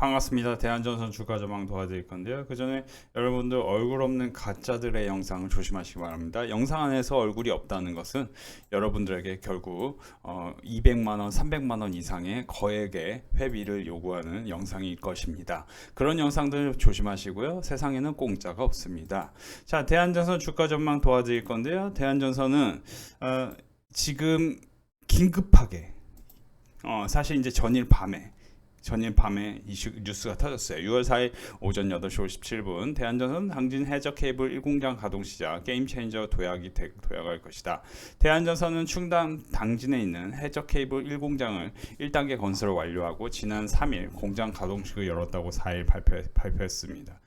반갑습니다. 대한전선 주가 전망 도와드릴 건데요. 그 전에 여러분들 얼굴 없는 가짜들의 영상을 조심하시기 바랍니다. 영상 안에서 얼굴이 없다는 것은 여러분들에게 결국 어, 200만 원, 300만 원 이상의 거액의 회비를 요구하는 영상일 것입니다. 그런 영상들 조심하시고요. 세상에는 공짜가 없습니다. 자, 대한전선 주가 전망 도와드릴 건데요. 대한전선은 어, 지금 긴급하게 어, 사실 이제 전일 밤에 전일 밤에 이슈 뉴스가 터졌어요. 6월 4일 오전 8시 57분 대한전선 당진 해적 케이블 1공장 가동 시작 게임 체인저 도약이 되, 도약할 것이다. 대한전선은 충남 당진에 있는 해적 케이블 1공장을 1단계 건설을 완료하고 지난 3일 공장 가동식을 열었다고 4일 발표, 발표했습니다.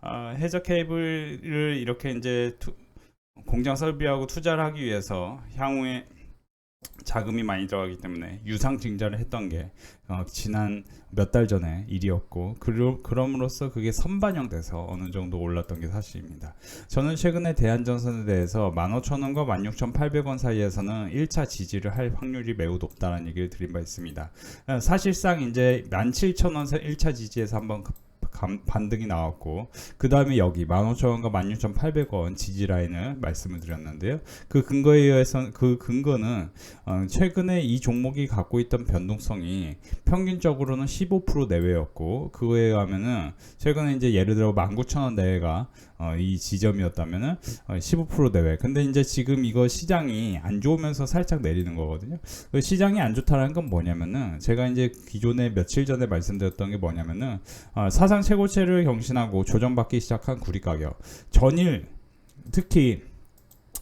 아, 해적 케이블을 이렇게 이제 투, 공장 설비하고 투자를 하기 위해서 향후에 자금이 많이 들어가기 때문에 유상 증자를 했던 게 어, 지난 몇 달 전에 일이었고 그러, 그럼으로써 그게 선반영돼서 어느 정도 올랐던 게 사실입니다. 저는 최근에 대한전선에 대해서 15,000원과 16,800원 사이에서는 1차 지지를 할 확률이 매우 높다는 얘기를 드린 바 있습니다. 어, 사실상 이제 17,000원 1차 지지에서 한번 급- 감- 반등이 나왔고 그 다음에 여기 15,000원과 16,800원 지지 라인을 말씀을 드렸는데요. 그 근거에 의해서 그 근거는 어, 최근에 이 종목이 갖고 있던 변동성이 평균적으로는 15% 내외였고 그거에 의하면은 최근에 이제 예를 들어 19,000원 내외가 어, 이 지점이었다면은 어, 15% 내외. 근데 이제 지금 이거 시장이 안 좋으면서 살짝 내리는 거거든요. 그 시장이 안 좋다라는 건 뭐냐면은 제가 이제 기존에 며칠 전에 말씀드렸던 게 뭐냐면은 어, 사상 최고치를 경신하고 조정받기 시작한 구리 가격 전일 특히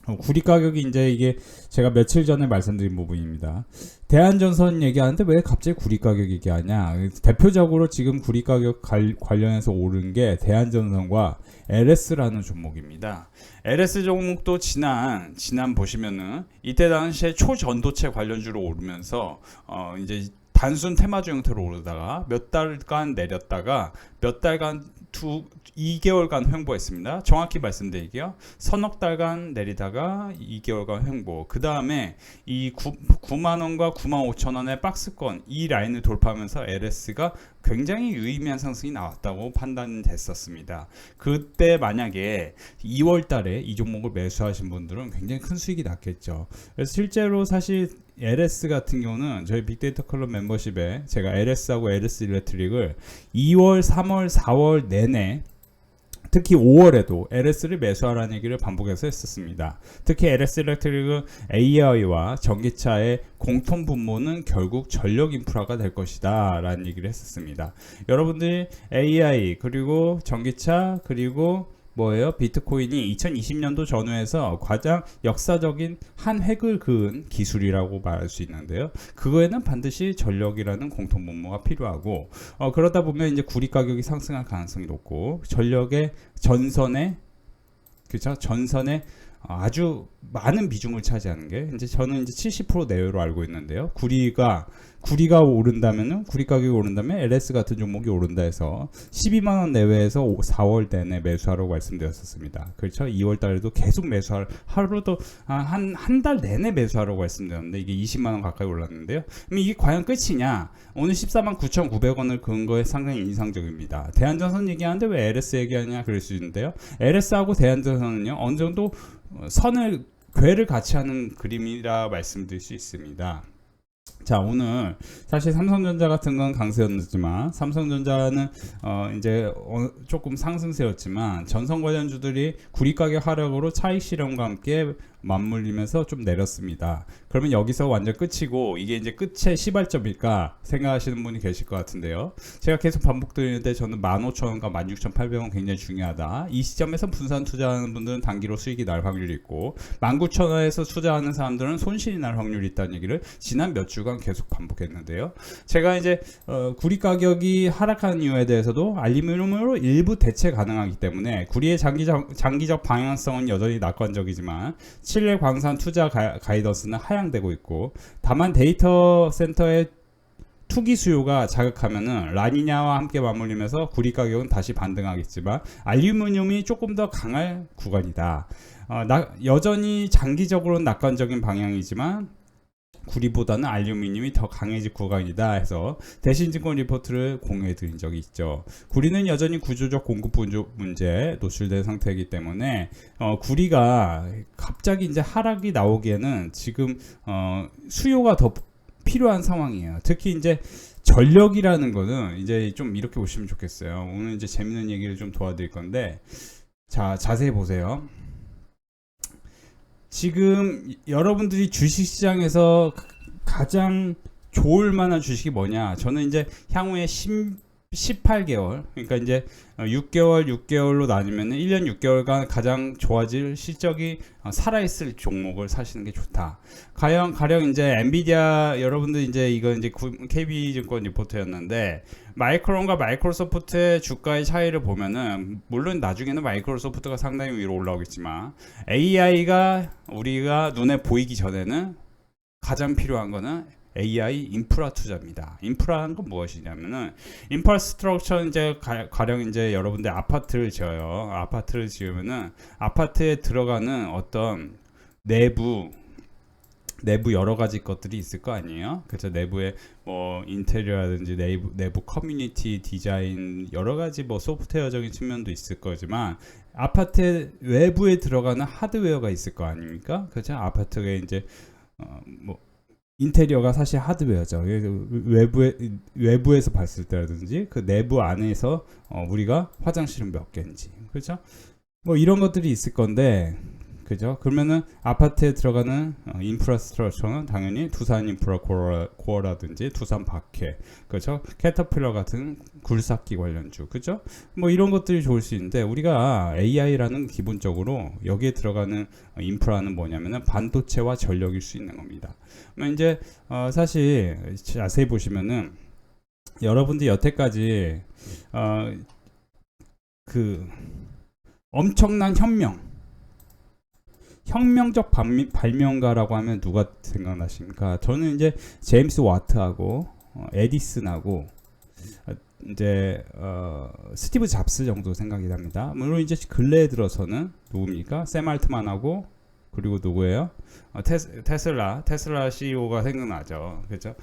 어, 구리 가격이 이제 이게 제가 며칠 전에 말씀드린 부분입니다. 대한전선 얘기하는데 왜 갑자기 구리 가격 얘기하냐? 대표적으로 지금 구리 가격 갈- 관련해서 오른 게 대한전선과 LS라는 종목입니다. LS 종목도 지난 지난 보시면은 이때 당시에 초전도체 관련주로 오르면서 어 이제 단순 테마주 형태로 오르다가 몇 달간 내렸다가 몇 달간 두 2개월간 횡보했습니다. 정확히 말씀드릴게요. 서너 달간 내리다가 2개월간 횡보. 그 다음에 이 9, 9만 원과 9만 5천 원의 박스권 이 라인을 돌파하면서 LS가 굉장히 유의미한 상승이 나왔다고 판단됐었습니다. 그때 만약에 2월 달에 이 종목을 매수하신 분들은 굉장히 큰 수익이 났겠죠. 그래서 실제로 사실 LS 같은 경우는 저희 빅데이터 클럽 멤버십에 제가 LS하고 LS 일렉트릭을 2월, 3월, 4월 내내 특히 5월에도 LS를 매수하라는 얘기를 반복해서 했었습니다. 특히 LS 일렉트릭은 AI와 전기차의 공통 분모는 결국 전력 인프라가 될 것이다 라는 얘기를 했었습니다. 여러분들이 AI 그리고 전기차 그리고 뭐예요? 비트코인이 2020년도 전후에서 가장 역사적인 한 획을 그은 기술이라고 말할 수 있는데요. 그거에는 반드시 전력이라는 공통 분모가 필요하고 어, 그러다 보면 이제 구리 가격이 상승할 가능성이 높고 전력의 전선에 그죠? 전선에 아주 많은 비중을 차지하는 게 이제 저는 이제 70% 내외로 알고 있는데요. 구리가 구리가 오른다면은 구리 가격이 오른다면 LS 같은 종목이 오른다 해서 12만 원 내외에서 4월 내내 매수하라고 말씀드렸었습니다. 그렇죠? 2월 달에도 계속 매수할 하루도 한 한 달 내내 매수하라고 말씀드렸는데 이게 20만 원 가까이 올랐는데요. 그럼 이게 과연 끝이냐? 오늘 14만 9,900원을 그은 거에 상당히 인상적입니다. 대한전선 얘기하는데 왜 LS 얘기하냐 그럴 수 있는데요. LS하고 대한전선은요 어느 정도 어, 선을 궤를 같이 하는 그림이라 말씀드릴 수 있습니다. 자 오늘 사실 삼성전자 같은 건 강세였지만 삼성전자는 어 이제 어 조금 상승세였지만 전선 관련주들이 구리 가격 하락으로 차익 실현과 함께 맞물리면서 좀 내렸습니다. 그러면 여기서 완전 끝이고 이게 이제 끝의 시발점일까 생각하시는 분이 계실 것 같은데요. 제가 계속 반복드리는데 저는 15,000원과 16,800원 굉장히 중요하다. 이 시점에서 분산 투자하는 분들은 단기로 수익이 날 확률이 있고 19,000원에서 투자하는 사람들은 손실이 날 확률이 있다는 얘기를 지난 몇 주간 계속 반복했는데요. 제가 이제 어, 구리 가격이 하락하는 이유에 대해서도 알루미늄으로 일부 대체 가능하기 때문에 구리의 장기적, 장기적 방향성은 여전히 낙관적이지만 칠레 광산 투자 가, 가이던스는 하향되고 있고 다만 데이터 센터의 투기 수요가 자극하면은 라니냐와 함께 맞물리면서 구리 가격은 다시 반등하겠지만 알루미늄이 조금 더 강할 구간이다. 어, 나, 여전히 장기적으로는 낙관적인 방향이지만 구리보다는 알루미늄이 더 강해질 구간이다 해서 대신증권 리포트를 공유해 드린 적이 있죠. 구리는 여전히 구조적 공급 문제에 노출된 상태이기 때문에 어, 구리가 갑자기 이제 하락이 나오기에는 지금 어, 수요가 더 필요한 상황이에요. 특히 이제 전력이라는 거는 이제 좀 이렇게 보시면 좋겠어요. 오늘 이제 재밌는 얘기를 좀 도와드릴 건데 자 자세히 보세요. 지금 여러분들이 주식시장에서 가장 좋을 만한 주식이 뭐냐? 저는 이제 향후에 10, 18개월, 그러니까 이제 6개월, 6개월로 나뉘면 1년 6개월간 가장 좋아질 실적이 어, 살아있을 종목을 사시는 게 좋다. 가령, 가령 이제 엔비디아, 여러분들 이제 이거 이제 KB증권 리포트였는데, 마이크론과 마이크로소프트의 주가의 차이를 보면은, 물론 나중에는 마이크로소프트가 상당히 위로 올라오겠지만, AI가 우리가 눈에 보이기 전에는 가장 필요한 거는 AI 인프라 투자입니다. 인프라는 건 무엇이냐면은 인프라스트럭처 이제 가, 가령 이제 여러분들 아파트를 지어요. 아파트를 지으면은 아파트에 들어가는 어떤 내부 내부 여러 가지 것들이 있을 거 아니에요. 그래서 내부에 뭐 인테리어라든지 내부 내부 커뮤니티 디자인 여러 가지 뭐 소프트웨어적인 측면도 있을 거지만 아파트 외부에 들어가는 하드웨어가 있을 거 아닙니까? 그렇죠? 아파트에 이제 어 뭐 인테리어가 사실 하드웨어죠. 그래서 외부에 외부에서 봤을 때라든지 그 내부 안에서 어, 우리가 화장실은 몇 개인지 그렇죠? 뭐 이런 것들이 있을 건데 그죠? 그러면은 아파트에 들어가는 어, 인프라스트럭처는 당연히 두산 인프라 코어, 코어라든지 두산 박해, 그죠? 캐터필러 같은 굴삭기 관련주, 그죠? 뭐 이런 것들이 좋을 수 있는데 우리가 AI라는 기본적으로 여기에 들어가는 어, 인프라는 뭐냐면은 반도체와 전력일 수 있는 겁니다. 그러면 이제 어, 사실 자세히 보시면은 여러분들 여태까지 어, 그 엄청난 혁명 혁명적 발명가라고 하면 누가 생각나십니까? 저는 이제 제임스 와트하고 어, 에디슨하고 어, 이제 어, 스티브 잡스 정도 생각이 납니다. 물론 이제 근래에 들어서는 누굽니까? 샘 알트만하고 그리고 누구예요? 어, 테스, 테슬라 테슬라 CEO가 생각나죠. 그렇죠?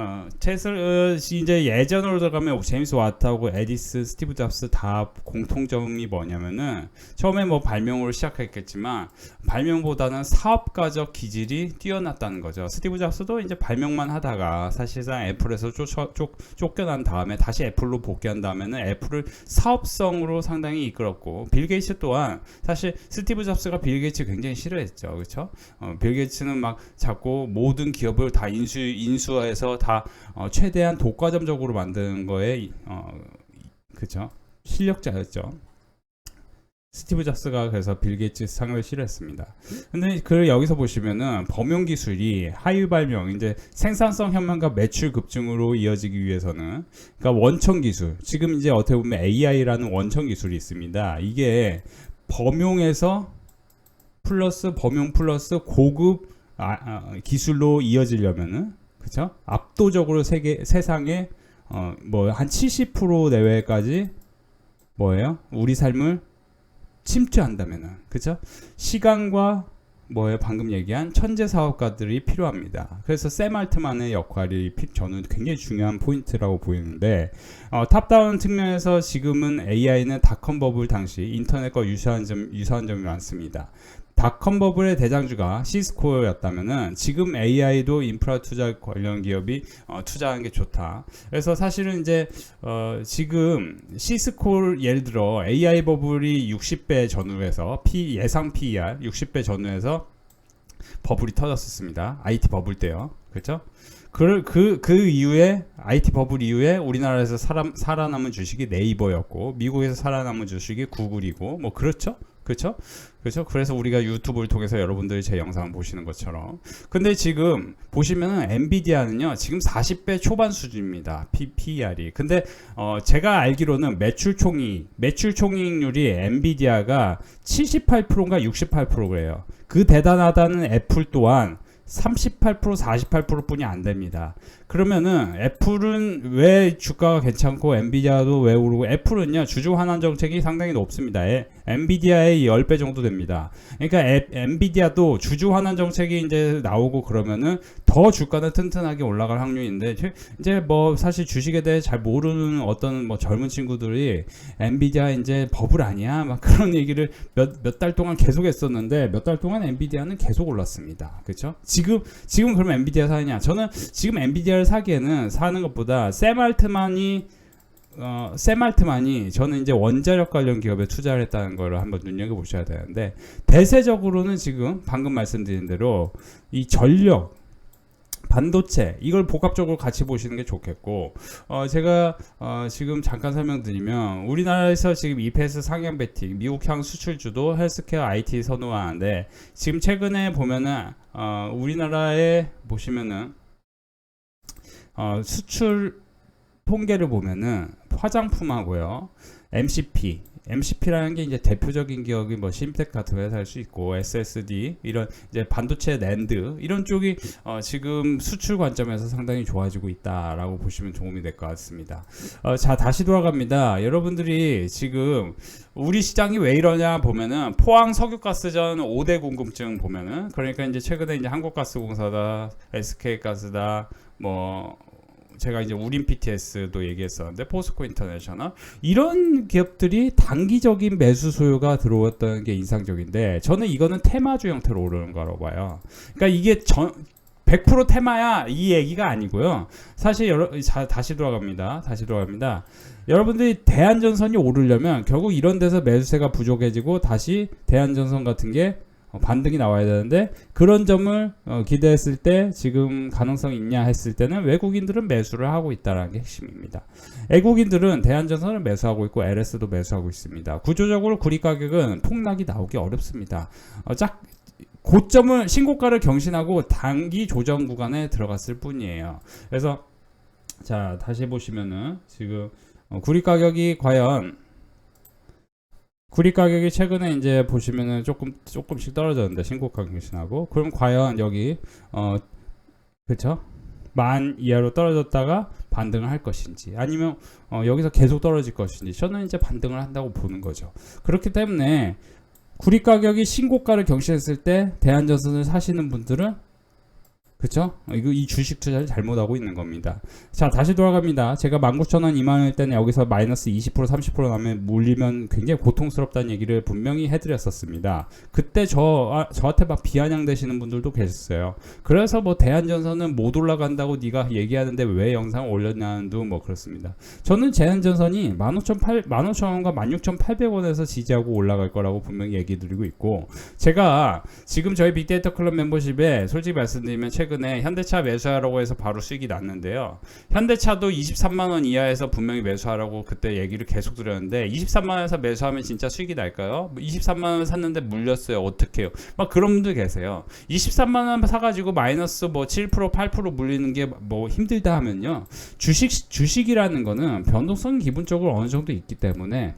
어, 테슬라 이제 예전으로 들어가면 제임스 와트하고 에디슨, 스티브 잡스 다 공통점이 뭐냐면은 처음에 뭐 발명으로 시작했겠지만 발명보다는 사업가적 기질이 뛰어났다는 거죠. 스티브 잡스도 이제 발명만 하다가 사실상 애플에서 쫓아, 쫓, 쫓겨난 다음에 다시 애플로 복귀한 다음에는 애플을 사업성으로 상당히 이끌었고 빌 게이츠 또한 사실 스티브 잡스가 빌 게이츠 굉장히 싫어했죠. 그렇죠? 어, 빌 게이츠는 막 자꾸 모든 기업을 다 인수 인수해서 다 어, 최대한 독과점적으로 만드는 거에 어, 그죠 실력자였죠. 스티브 잡스가 그래서 빌 게이츠 상을 싫어했습니다. 근데 그 여기서 보시면은 범용 기술이 하위 발명 이제 생산성 현황과 매출 급증으로 이어지기 위해서는 그러니까 원천 기술 지금 이제 어떻게 보면 AI라는 원천 기술이 있습니다. 이게 범용에서 플러스 범용 플러스 고급 아, 아, 기술로 이어지려면은 그렇죠? 압도적으로 세계 세상에 어, 뭐 한 70% 내외까지 뭐예요? 우리 삶을 침투한다면은 그렇죠? 시간과 뭐예요? 방금 얘기한 천재 사업가들이 필요합니다. 그래서 샘 알트만의 역할이 피, 저는 굉장히 중요한 포인트라고 보이는데 어, 탑다운 측면에서 지금은 AI는 닷컴 버블 당시 인터넷과 유사한 점 유사한 점이 많습니다. 닷컴 버블의 대장주가 시스코였다면은 지금 AI도 인프라 투자 관련 기업이 어, 투자하는 게 좋다. 그래서 사실은 이제 어, 지금 시스코 예를 들어 AI 버블이 60배 전후해서 P 예상 PER 60배 전후해서 버블이 터졌었습니다. IT 버블 때요. 그렇죠? 그, 그, 그 이후에, IT 버블 이후에 우리나라에서 살아, 살아남은 주식이 네이버였고, 미국에서 살아남은 주식이 구글이고, 뭐, 그렇죠? 그렇죠? 그렇죠? 그래서 우리가 유튜브를 통해서 여러분들이 제 영상을 보시는 것처럼. 근데 지금 보시면은 엔비디아는요. 지금 40배 초반 수준입니다. P, PER이. 근데 어 제가 알기로는 매출 총이익, 매출 총이익률이 엔비디아가 78%인가 68%래요. 그 대단하다는 애플 또한 38% 48%뿐이 안 됩니다. 그러면은 애플은 왜 주가가 괜찮고 엔비디아도 왜 오르고 애플은요 주주 환원 정책이 상당히 높습니다. 에, 엔비디아의 10배 정도 됩니다. 그러니까 에, 엔비디아도 주주 환원 정책이 이제 나오고 그러면은 더 주가는 튼튼하게 올라갈 확률인데 제- 이제 뭐 사실 주식에 대해 잘 모르는 어떤 뭐 젊은 친구들이 엔비디아 이제 버블 아니야 막 그런 얘기를 몇 몇 달 동안 계속 했었는데 몇 달 동안 엔비디아는 계속 올랐습니다. 그렇죠? 지금 지금 그러면 엔비디아 사느냐? 저는 지금 엔비디아 를 사기에는 사는 것보다 샘 알트만이 어, 샘 알트만이 저는 이제 원자력 관련 기업에 투자를 했다는 거를 한번 눈여겨 보셔야 되는데 대세적으로는 지금 방금 말씀드린 대로 이 전력 반도체 이걸 복합적으로 같이 보시는 게 좋겠고 어 제가 어 지금 잠깐 설명드리면 우리나라에서 지금 EPS 상향 베팅 미국향 수출주도 헬스케어 IT 선호하는데 지금 최근에 보면은 어 우리나라에 보시면은 어 수출 통계를 보면은 화장품하고요 MCP MCP라는 게 이제 대표적인 기업이 뭐 심텍 같은 회사일 수 있고 SSD 이런 이제 반도체 랜드 이런 쪽이 어, 지금 수출 관점에서 상당히 좋아지고 있다라고 보시면 도움이 될 것 같습니다. 어, 자 다시 돌아갑니다. 여러분들이 지금 우리 시장이 왜 이러냐 보면은 포항 석유가스전 5대 궁금증 보면은 그러니까 이제 최근에 이제 한국가스공사다 SK가스다 뭐 제가 이제 우린 PTS도 얘기했었는데 포스코 인터내셔널 이런 기업들이 단기적인 매수 소요가 들어왔다는 게 인상적인데 저는 이거는 테마주 형태로 오르는 거라고 봐요. 그러니까 이게 전 100% 테마야 이 얘기가 아니고요. 사실 여러 자, 다시 돌아갑니다. 다시 돌아갑니다. 여러분들이 대한전선이 오르려면 결국 이런 데서 매수세가 부족해지고 다시 대한전선 같은 게 어, 반등이 나와야 되는데 그런 점을 어, 기대했을 때 지금 가능성이 있냐 했을 때는 외국인들은 매수를 하고 있다는 게 핵심입니다. 애국인들은 대한전선을 매수하고 있고 LS도 매수하고 있습니다. 구조적으로 구리 가격은 폭락이 나오기 어렵습니다. 어, 짝 고점을 신고가를 경신하고 단기 조정 구간에 들어갔을 뿐이에요. 그래서 자 다시 보시면은 지금 어, 구리 가격이 과연 구리 가격이 최근에 이제 보시면은 조금 조금씩 떨어졌는데 신고가 경신하고 그럼 과연 여기 어 그쵸 만 이하로 떨어졌다가 반등을 할 것인지 아니면 어, 여기서 계속 떨어질 것인지 저는 이제 반등을 한다고 보는 거죠. 그렇기 때문에 구리 가격이 신고가를 경신했을 때 대한전선을 사시는 분들은 어, 이거 이 주식 투자를 잘못하고 있는 겁니다. 자, 다시 돌아갑니다. 제가 19,000원, 2만원일 때는 여기서 마이너스 20% 30% 나면 물리면 굉장히 고통스럽다는 얘기를 분명히 해드렸었습니다. 그때 저, 아, 저한테 막 비아냥 되시는 분들도 계셨어요. 그래서 뭐 대한전선은 못 올라간다고 네가 얘기하는데 왜 영상을 올렸냐는 둥 뭐 그렇습니다. 저는 대한전선이 15,800, 15,000원과 16,800원에서 지지하고 올라갈 거라고 분명히 얘기 드리고 있고 제가 지금 저희 빅데이터 클럽 멤버십에 솔직히 말씀드리면 최근 에 현대차 매수하라고 해서 바로 수익이 났는데요. 현대차도 23만 원 이하에서 분명히 매수하라고 그때 얘기를 계속 드렸는데 23만 원에서 매수하면 진짜 수익이 날까요? 23만 원 샀는데 물렸어요. 어떡해요? 막 그런 분들 계세요. 23만 원 사가지고 마이너스 뭐 7% 8% 물리는 게 뭐 힘들다 하면요. 주식 주식이라는 거는 변동성이 기본적으로 어느 정도 있기 때문에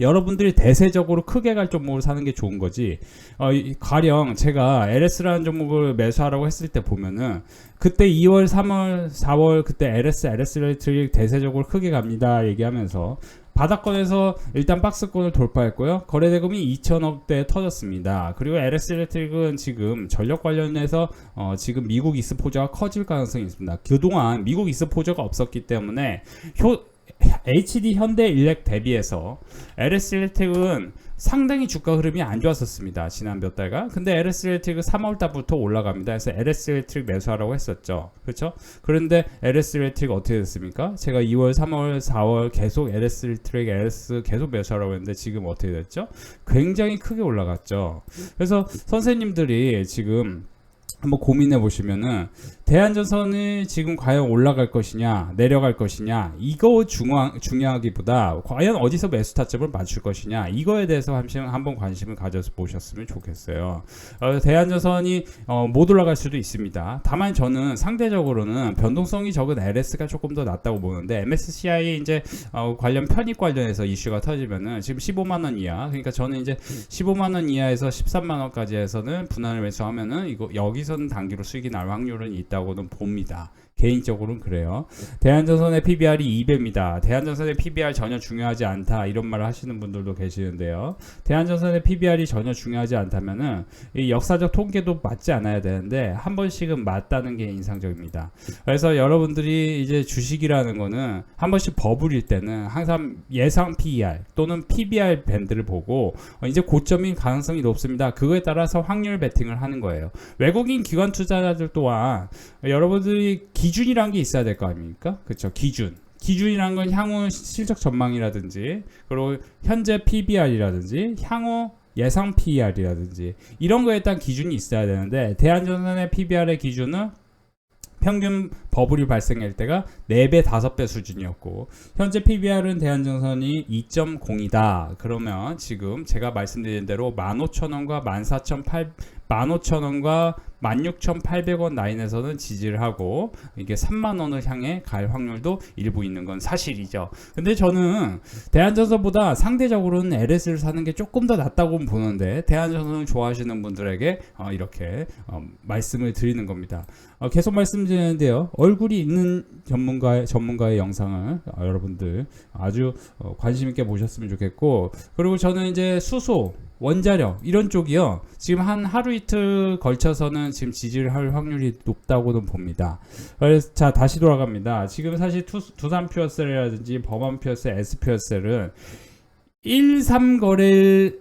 여러분들이 대세적으로 크게 갈 종목을 사는 게 좋은 거지. 어, 이- 가령 제가 LS라는 종목을 매수하라고 했을 때 보면은 그때 2월, 3월, 4월 그때 LS, LS 레이트를 대세적으로 크게 갑니다 얘기하면서 바닥권에서 일단 박스권을 돌파했고요. 거래대금이 2천억대 터졌습니다. 그리고 LS 일렉트릭은 지금 전력 관련해서 어, 지금 미국 이스포저가 커질 가능성이 있습니다. 그동안 미국 이스포저가 없었기 때문에 효, HD 현대 일렉 대비해서 LS 일렉트릭은 상당히 주가 흐름이 안 좋았었습니다. 지난 몇 달간. 근데 LS 일렉트릭은 3월 달부터 올라갑니다. 그래서 LS 일렉트릭 매수하라고 했었죠. 그렇죠? 그런데 LS 일렉트릭 어떻게 됐습니까? 제가 2월, 3월, 4월 계속 LS 일렉트릭, LS 계속 매수하라고 했는데 지금 어떻게 됐죠? 굉장히 크게 올라갔죠. 그래서 선생님들이 지금 한번 고민해 보시면은 대한전선이 지금 과연 올라갈 것이냐 내려갈 것이냐 이거 중앙, 중요하기보다 과연 어디서 매수 타점을 맞출 것이냐 이거에 대해서 한번 관심을 가져서 보셨으면 좋겠어요. 어, 대한전선이 어, 못 올라갈 수도 있습니다. 다만 저는 상대적으로는 변동성이 적은 LS가 조금 더 낫다고 보는데 MSCI 이제 어, 관련 편입 관련해서 이슈가 터지면은 지금 15만 원 이하 그러니까 저는 이제 15만 원 이하에서 13만 원까지 해서는 분할을 매수하면은 이거 여기서 는 단기로 수익이 날 확률은 있다고는 봅니다. 개인적으로는 그래요. 대한전선의 PBR이 2배입니다. 대한전선의 PBR 전혀 중요하지 않다 이런 말을 하시는 분들도 계시는데요. 대한전선의 PBR이 전혀 중요하지 않다면은 이 역사적 통계도 맞지 않아야 되는데 한 번씩은 맞다는 게 인상적입니다. 그래서 여러분들이 이제 주식이라는 거는 한 번씩 버블일 때는 항상 예상 PER 또는 PBR 밴드를 보고 어, 이제 고점인 가능성이 높습니다. 그거에 따라서 확률 베팅을 하는 거예요. 외국인 기관 투자자들 또한 여러분들이 기 준이란 게 있어야 될 거 아닙니까? 그렇죠. 기준. 기준이란 건 향후 실적 전망이라든지 그리고 현재 PBR이라든지 향후 예상 PER이라든지 이런 거에 일단 기준이 있어야 되는데 대한전선의 PBR의 기준은 평균 버블이 발생할 때가 4배, 5배 수준이었고 현재 PBR은 대한전선이 2.0이다. 그러면 지금 제가 말씀드린 대로 15,000원과 14,800 15,000원과 16,800원 라인에서는 지지를 하고 이게 3만 원을 향해 갈 확률도 일부 있는 건 사실이죠. 근데 저는 대한전선보다 상대적으로는 LS를 사는 게 조금 더 낫다고 보는데 대한전선을 좋아하시는 분들에게 어, 이렇게 어, 말씀을 드리는 겁니다. 어, 계속 말씀드리는데요. 얼굴이 있는 전문가의 전문가의 영상을 어, 여러분들 아주 어, 관심 있게 보셨으면 좋겠고 그리고 저는 이제 수소 원자력 이런 쪽이요 지금 한 하루 이틀 걸쳐서는 지금 지지를 할 확률이 높다고는 봅니다. 그래서 자 다시 돌아갑니다. 지금 사실 투, 두산 퓨어셀이라든지 범한 퓨어셀, S 퓨어셀은 1, 3 거래일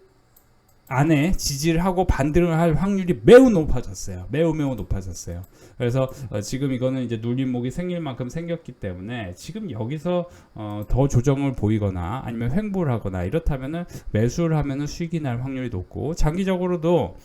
안에 지지를 하고 반등을 할 확률이 매우 높아졌어요. 매우 매우 높아졌어요. 그래서 어, 지금 이거는 이제 눌림목이 생길 만큼 생겼기 때문에 지금 여기서 어, 더 조정을 보이거나 아니면 횡보를 하거나 이렇다면은 매수를 하면은 수익이 날 확률이 높고 장기적으로도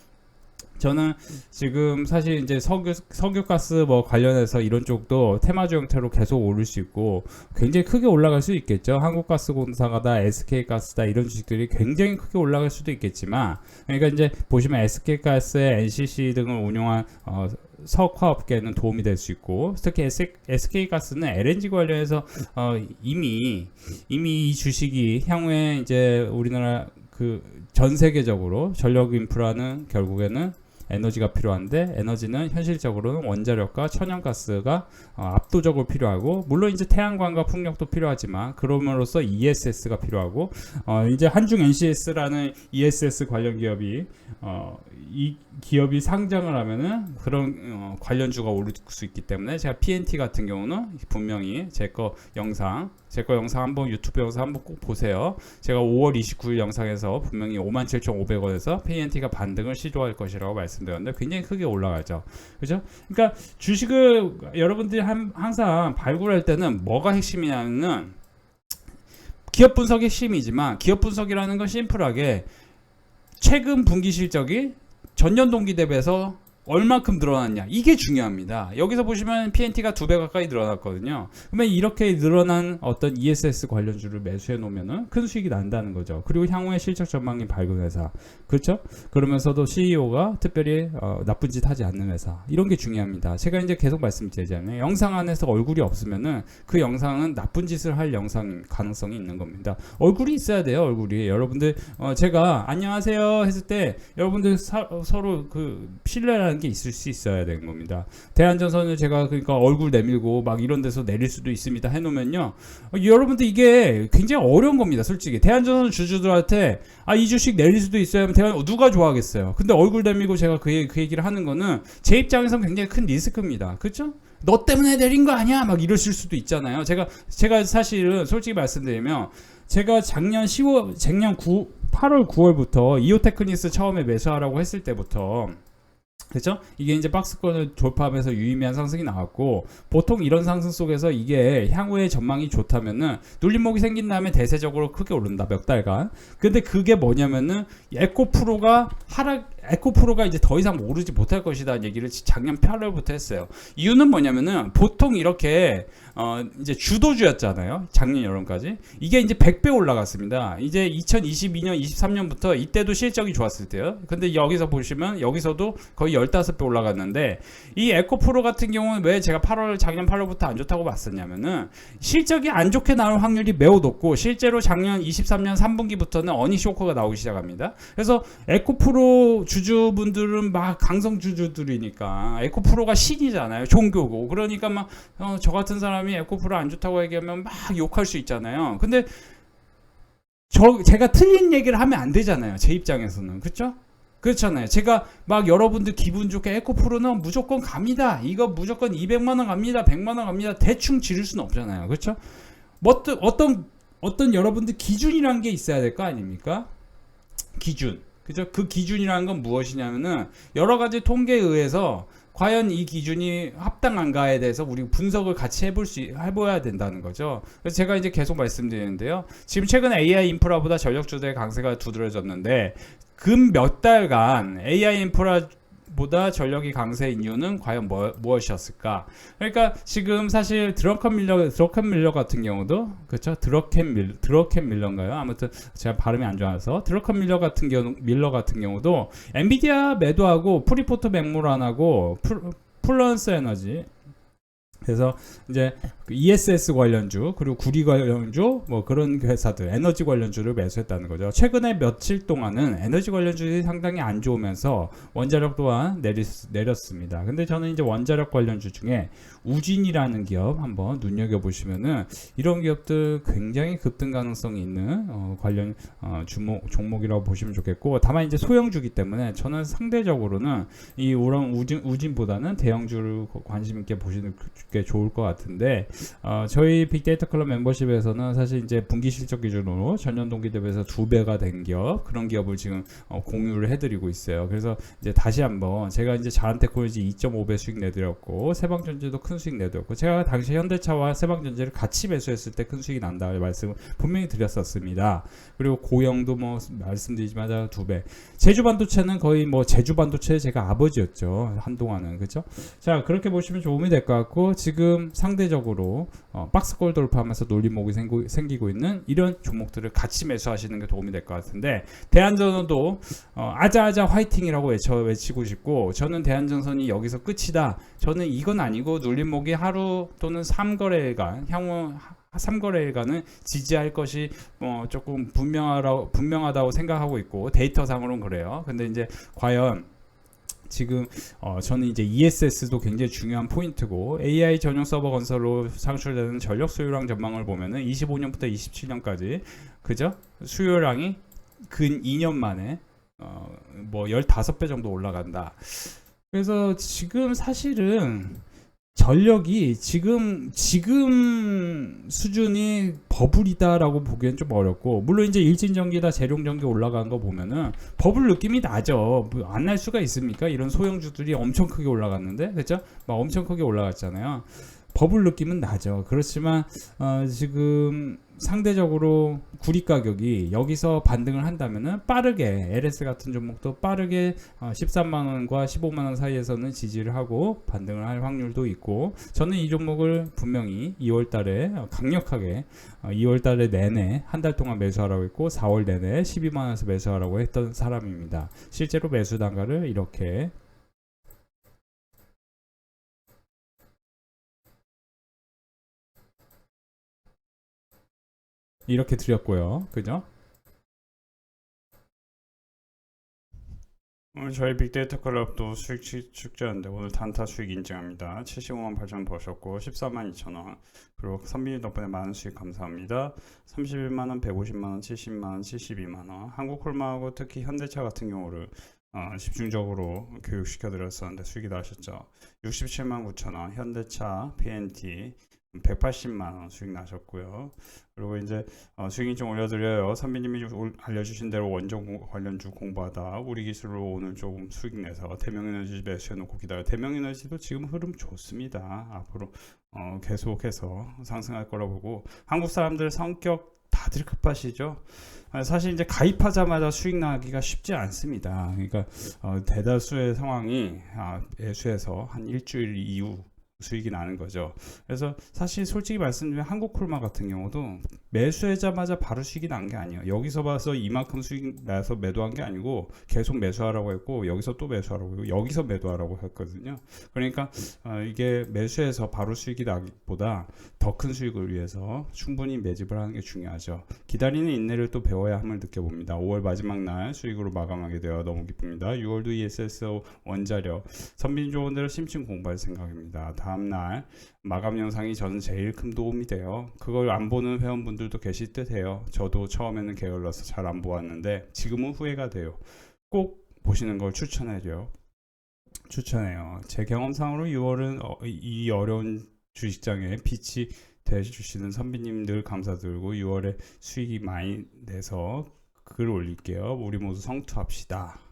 저는 지금 사실 이제 석유 석유가스 뭐 관련해서 이런 쪽도 테마주 형태로 계속 오를 수 있고 굉장히 크게 올라갈 수 있겠죠. 한국가스공사가다, SK가스다 이런 주식들이 굉장히 크게 올라갈 수도 있겠지만 그러니까 이제 보시면 SK가스의 NCC 등을 운용한 어, 석화업계는 도움이 될 수 있고 특히 SK가스는 LNG 관련해서 어, 이미 이미 이 주식이 향후에 이제 우리나라 그 전 세계적으로 전력 인프라는 결국에는 에너지가 필요한데 에너지는 현실적으로는 원자력과 천연가스가 어, 압도적으로 필요하고 물론 이제 태양광과 풍력도 필요하지만 그럼으로써 ESS가 필요하고 어, 이제 한중 NCS라는 ESS 관련 기업이 어, 이 기업이 상장을 하면은 그런 어, 관련주가 오를 수 있기 때문에 제가 PNT 같은 경우는 분명히 제 거 영상 제 거 영상 한번 유튜브 영상 한번 꼭 보세요. 제가 5월 29일 영상에서 분명히 57,500원에서 PNT가 반등을 시도할 것이라고 말씀드렸는데 굉장히 크게 올라가죠. 그죠? 그러니까 주식을 여러분들이 한, 항상 발굴할 때는 뭐가 핵심이냐면은 기업 분석이 핵심이지만 기업 분석이라는 건 심플하게 최근 분기 실적이 전년 동기 대비해서 얼만큼 늘어났냐 이게 중요합니다. 여기서 보시면 PNT가 두 배 가까이 늘어났거든요. 그러면 이렇게 늘어난 어떤 ESS 관련주를 매수해 놓으면은 큰 수익이 난다는 거죠. 그리고 향후에 실적 전망이 밝은 회사, 그렇죠? 그러면서도 CEO가 특별히 어, 나쁜 짓 하지 않는 회사 이런 게 중요합니다. 제가 이제 계속 말씀드리잖아요. 영상 안에서 얼굴이 없으면은 그 영상은 나쁜 짓을 할 영상 가능성이 있는 겁니다. 얼굴이 있어야 돼요. 얼굴이 여러분들 어, 제가 안녕하세요 했을 때 여러분들 사- 서로 그 신뢰라는 게 있을 수 있어야 되는 겁니다. 대한전선을 제가 그러니까 얼굴 내밀고 막 이런 데서 내릴 수도 있습니다. 해놓으면요. 어, 여러분들 이게 굉장히 어려운 겁니다 솔직히. 대한전선 주주들한테 아 이 주식 내릴 수도 있어요. 하면 대한 누가 좋아하겠어요? 근데 얼굴 내밀고 제가 그, 그 얘기를 하는 거는 제 입장에선 굉장히 큰 리스크입니다. 그렇죠? 너 때문에 내린 거 아니야? 막 이러실 수도 있잖아요. 제가 제가 사실은 솔직히 말씀드리면 제가 작년 10월 작년 9 8월 9월부터 이오테크니스 처음에 매수하라고 했을 때부터 그죠? 이게 이제 박스권을 돌파하면서 유의미한 상승이 나왔고 보통 이런 상승 속에서 이게 향후에 전망이 좋다면은 눌림목이 생긴 다음에 대세적으로 크게 오른다 몇 달간. 근데 그게 뭐냐면은 에코프로가 하락 에코프로가 이제 더 이상 오르지 못할 것이다는 얘기를 작년 8월부터 했어요. 이유는 뭐냐면은 보통 이렇게 어 이제 주도주였잖아요. 작년 여름까지. 이게 이제 100배 올라갔습니다. 이제 2022년 23년부터 이때도 실적이 좋았을 때요. 근데 여기서 보시면 여기서도 거의 15배 올라갔는데 이 에코프로 같은 경우는 왜 제가 8월 작년 8월부터 안 좋다고 봤었냐면은 실적이 안 좋게 나올 확률이 매우 높고 실제로 작년 23년 3분기부터는 어니 쇼크가 나오기 시작합니다. 그래서 에코프로 주주분들은 막 강성 주주들이니까 에코프로가 신이잖아요. 종교고. 그러니까 막 저 같은 사람이 에코프로 안 좋다고 얘기하면 막 욕할 수 있잖아요. 근데 저 제가 틀린 얘기를 하면 안 되잖아요. 제 입장에서는. 그렇죠? 그렇잖아요. 제가 막 여러분들 기분 좋게 에코프로는 무조건 갑니다. 이거 무조건 200만 원 갑니다. 100만 원 갑니다. 대충 지를 수는 없잖아요. 그렇죠? 뭐 어떤 어떤 어떤 여러분들 기준이라는 게 있어야 될 거 아닙니까? 기준. 그죠? 그 기준이라는 건 무엇이냐면은 여러 가지 통계에 의해서 과연 이 기준이 합당한가에 대해서 우리 분석을 같이 해볼 수 해봐야 된다는 거죠. 그래서 제가 이제 계속 말씀드리는데요. 지금 최근 AI 인프라보다 전력주들의 강세가 두드러졌는데 근몇 달간 AI 인프라 보다 전력이 강세인 이유는 과연 뭐, 무엇이었을까? 그러니까 지금 사실 드러켄 밀러 드러켄 밀러 같은 경우도 그렇죠 드러켄 밀 드러켄 밀러인가요? 아무튼 제가 발음이 안 좋아서 드러켄 밀러 같은 경우 밀러 같은 경우도 엔비디아 매도하고 프리포트 맥모란하고 플런스 에너지 그래서 이제 그 ESS 관련주 그리고 구리 관련주 뭐 그런 회사들 에너지 관련주를 매수했다는 거죠. 최근에 며칠 동안은 에너지 관련주들이 상당히 안 좋으면서 원자력 또한 내리, 내렸습니다. 근데 저는 이제 원자력 관련주 중에 우진이라는 기업 한번 눈여겨 보시면은 이런 기업들 굉장히 급등 가능성이 있는 어, 관련 어, 주목 종목이라고 보시면 좋겠고 다만 이제 소형주기 때문에 저는 상대적으로는 이 우런 우진 우진보다는 대형주를 관심 있게 보시는 게 좋을 것 같은데 어, 저희 빅데이터 클럽 멤버십에서는 사실 이제 분기 실적 기준으로 전년 동기 대비해서 두 배가 된 기업 그런 기업을 지금 어, 공유를 해드리고 있어요. 그래서 이제 다시 한번 제가 이제 자한테크놀로지 2.5배 수익 내드렸고 세방전지도 큰 수익 내드렸고 제가 당시 현대차와 세방전지를 같이 매수했을 때 큰 수익이 난다 말씀을 분명히 드렸었습니다. 그리고 고영도 뭐 말씀드리자마자 두 배. 제주 반도체는 거의 뭐 제주 반도체 제가 아버지였죠 한동안은 그죠? 자 그렇게 보시면 도움이 될 것 같고 지금 상대적으로 어, 박스골 돌파하면서 놀림목이 생고, 생기고 있는 이런 종목들을 같이 매수하시는 게 도움이 될 것 같은데 대한전선도 어, 아자아자 화이팅이라고 외쳐 외치고 싶고 저는 대한전선이 여기서 끝이다. 저는 이건 아니고 눌림목이 하루 또는 3거래일간 향후 3거래일간은 지지할 것이 뭐 조금 분명하라 분명하다고 생각하고 있고 데이터상으로는 그래요. 근데 이제 과연 지금 어, 저는 이제 ESS도 굉장히 중요한 포인트고 AI 전용 서버 건설로 상출되는 전력 수요량 전망을 보면은 25년부터 27년까지 그죠? 수요량이 근 2년 만에 어, 뭐 15배 정도 올라간다. 그래서 지금 사실은 전력이 지금 지금 수준이 버블이다라고 보기엔 좀 어렵고 물론 이제 일진 전기다 재룡 전기 올라간 거 보면은 버블 느낌이 나죠. 뭐 안 날 수가 있습니까? 이런 소형주들이 엄청 크게 올라갔는데 그죠 막 엄청 크게 올라갔잖아요. 버블 느낌은 나죠. 그렇지만 어, 지금 상대적으로 구리 가격이 여기서 반등을 한다면은 빠르게 LS 같은 종목도 빠르게 어, 13만 원과 15만 원 사이에서는 지지를 하고 반등을 할 확률도 있고 저는 이 종목을 분명히 2월 달에 어, 강력하게 어, 2월 달에 내내 한 달 동안 매수하라고 했고 4월 내내 12만 원에서 매수하라고 했던 사람입니다. 실제로 매수 단가를 이렇게 이렇게 드렸고요. 그죠? 오늘 저희 빅데이터 클럽도 수익 취- 축제였는데 오늘 단타 수익 인증합니다. 75만 8천 버셨고 14만 2천 원. 그리고 선빈이 덕분에 많은 수익 감사합니다. 31만 원, 150만 원, 70만 원, 72만 원. 한국콜마하고 특히 현대차 같은 경우를 어, 집중적으로 교육시켜 드렸었는데 수익이 나셨죠. 67만 9천 원. 현대차, PNT 180만 원 수익 나셨고요. 그리고 이제 어, 수익이 좀 올려드려요. 선배님이 올- 알려주신 대로 원전 공- 관련주 공부하다 우리 기술로 오늘 조금 수익 내서 대명에너지 매수해놓고 기다려. 대명에너지도 지금 흐름 좋습니다. 앞으로 어, 계속해서 상승할 거라 보고 한국 사람들 성격 다들 급하시죠. 아, 사실 이제 가입하자마자 수익 나기가 쉽지 않습니다. 그러니까 어, 대다수의 상황이 아, 매수해서 한 일주일 이후 수익이 나는 거죠. 그래서 사실 솔직히 말씀드리면 한국 콜마 같은 경우도 매수하자마자 바로 수익이 난 게 아니에요. 여기서 봐서 이만큼 수익 나서 매도한 게 아니고 계속 매수하라고 했고 여기서 또 매수하라고 했고 여기서 매도하라고 했거든요. 그러니까 어, 이게 매수해서 바로 수익이 나기보다 더 큰 수익을 위해서 충분히 매집을 하는 게 중요하죠. 기다리는 인내를 또 배워야 함을 느껴봅니다. 5월 마지막 날 수익으로 마감하게 되어 너무 기쁩니다. 6월도 ESS 원자력 선빈 조원대로 심층 공부할 생각입니다. 다 음날 마감 영상이 저는 제일 큰 도움이 돼요. 그걸 안 보는 회원분들도 계실 듯 해요. 저도 처음에는 게을러서 잘 안 보았는데 지금은 후회가 돼요. 꼭 보시는 걸 추천해줘요. 추천해요. 제 경험상으로 6월은 어, 이 어려운 주식장에 빛이 되주시는 선비님들 감사드리고 6월에 수익이 많이 내서 글 올릴게요. 우리 모두 성투합시다.